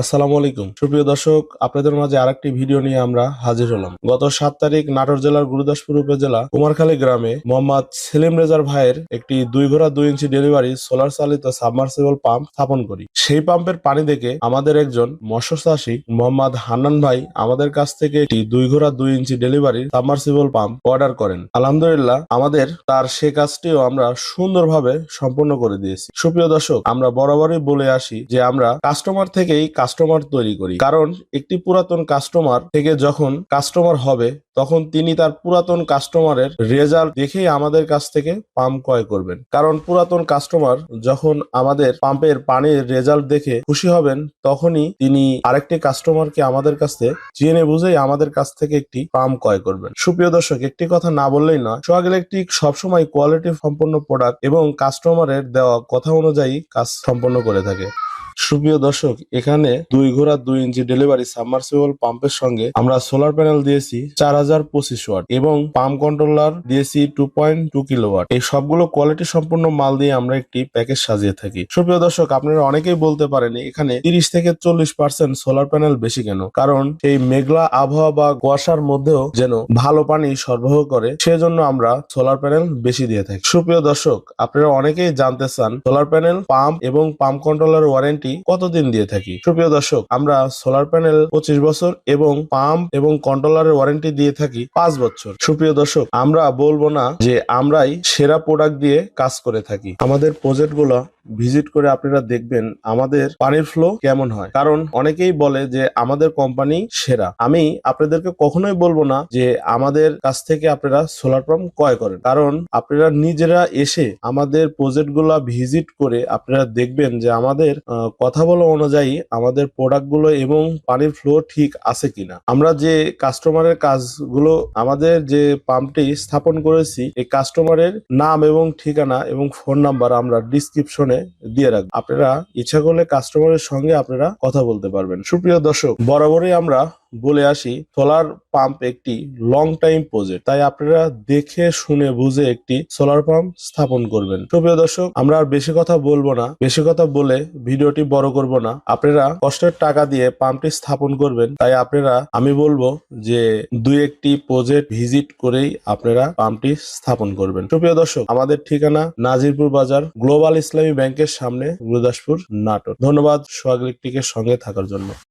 আসসালামু আলাইকুম। সুপ্রিয় দর্শক, আপনাদের মাঝে আরেকটি ভিডিও নিয়ে আমরা হাজির হলাম। গত সাত তারিখ নাটোর জেলার গুরুদাসপুর উপজেলা কুমারখালী গ্রামে মোহাম্মদ সেলিম রেজার ভাইয়ের একটি দুই ঘোড়া দুই ইঞ্চি ডেলিভারি সোলার চালিত সাবমার্সিবল পাম্প স্থাপন করি। সেই পাম্পের পানি দেখে আমাদের একজন মৎস্য চাষী মোহাম্মদ হান্নান ভাই আমাদের কাছ থেকে একটি দুই ঘোড়া দুই inch delivery submersible pump order করেন। আলহামদুলিল্লাহ, আমাদের তার সে কাজটিও আমরা সুন্দরভাবে সম্পূর্ণ করে দিয়েছি। সুপ্রিয় দর্শক, আমরা বরাবরই বলে আসি যে আমরা কাস্টমার থেকেই কাস্টমার তৈরি করি। কারণ একটি পুরাতন কাস্টমার থেকে যখন কাস্টমার হবে, তখন তিনি তার পুরাতন কাস্টমারের রেজাল্ট দেখেই আমাদের কাছ থেকে পাম্প ক্রয় করবেন। কারণ পুরাতন কাস্টমার যখন আমাদের পাম্পের পানির রেজাল্ট দেখে খুশি হবেন, তখনই তিনি আরেকটি কাস্টমারকে আমাদের কাছ থেকে জেনে বুঝেই আমাদের কাছ থেকে একটি পাম্প ক্রয় করবেন। সুপ্রিয় দর্শক, একটি কথা না বললেই না সোহাগ ইলেকট্রিক সবসময় কোয়ালিটি সম্পন্ন প্রোডাক্ট এবং কাস্টমারের দেওয়া কথা অনুযায়ী কাজ সম্পন্ন করে থাকে। সুপ্রিয় দর্শক, এখানে দুই ঘোড়া, দুই ইঞ্চি ডেলিভারি সাবমার্সিবল পাম্পের সঙ্গে আমরা সোলার প্যানেল দিয়েছি চার হাজার পঁচিশ ওয়াট এবং পাম্প কন্ট্রোলার দিয়েছি two point two kilowatt এই সবগুলো কোয়ালিটি সম্পূর্ণ মাল দিয়ে আমরা একটি প্যাকেজ সাজিয়ে থাকি। সুপ্রিয় দর্শক, আপনারা অনেকেই বলতে পারেন, এখানে তিরিশ থেকে চল্লিশ পার্সেন্ট সোলার প্যানেল বেশি কেন? কারণ এই মেঘলা আবহাওয়া বা কুয়াশার মধ্যেও যেন ভালো পানি সরবরাহ করে, সেজন্য আমরা সোলার প্যানেল বেশি দিয়ে থাকি। সুপ্রিয় দর্শক, আপনারা অনেকেই জানতে চান সোলার প্যানেল পাম্প এবং পাম্প কন্ট্রোলার ওয়ারেন্টি কতদিন দিয়ে থাকি? সুপ্রিয় দর্শক, আমরা সোলার প্যানেল পঁচিশ বছর এবং পাম্প এবং কন্ট্রোলারের ওয়ারেন্টি দিয়ে থাকি পাঁচ বছর। সুপ্রিয় দর্শক, আমরা বলব না যে আমরাই সেরা প্রোডাক্ট দিয়ে কাজ করে থাকি। আমাদের প্রজেক্টগুলো ভিজিট করে আপনারা দেখবেন আমাদের পানির ফ্লো কেমন হয়। কারণ অনেকেই বলে যে আমাদের কোম্পানি সেরা। আমি আপনাদেরকে কখনোই বলব না যে আমাদের কাছ থেকে আপনারা সোলার পাম্প ক্রয় করেন। কারণ আপনারা নিজেরা এসে আমাদের প্রজেক্টগুলা ভিজিট করে আপনারা দেখবেন যে আমাদের কথা বলা অনুযায়ী আমাদের প্রোডাক্টগুলো এবং পানির ফ্লো ঠিক আছে কিনা। আমরা যে কাস্টমারের কাজগুলো, আমাদের যে পাম্পটি স্থাপন করেছি, এই কাস্টমারের নাম এবং ঠিকানা এবং ফোন নাম্বার আমরা ডিসক্রিপশনে দিয়ে রাখব। আপনারা ইচ্ছা করলে কাস্টমারের সঙ্গে আপনারা কথা বলতে পারবেন। সুপ্রিয় দর্শক, বরাবরই আমরা বলে আসি সোলার পাম্প একটি লং টাইম প্রজেক্ট তাই আপনারা দেখে, শুনে, বুঝে একটি সোলার পাম্প স্থাপন করবেন। সুপ্রিয় দর্শক, আমরা আর বেশি কথা বলব না। বেশি কথা বলে ভিডিওটি বড় করব না। আপনারা কষ্টের টাকা দিয়ে পাম্পটি স্থাপন করবেন। তাই আপনারা, আমি বলব যে দুই একটি প্রজেক্ট ভিজিট করেই আপনারা পাম্পটি স্থাপন করবেন। সুপ্রিয় দর্শক, আমাদের ঠিকানা নাজিরপুর বাজার গ্লোবাল ইসলামী ব্যাংকের সামনে, গুরুদাসপুর, নাটোর। ধন্যবাদ সোহাগ ইলেকট্রিকের সঙ্গে থাকার জন্য।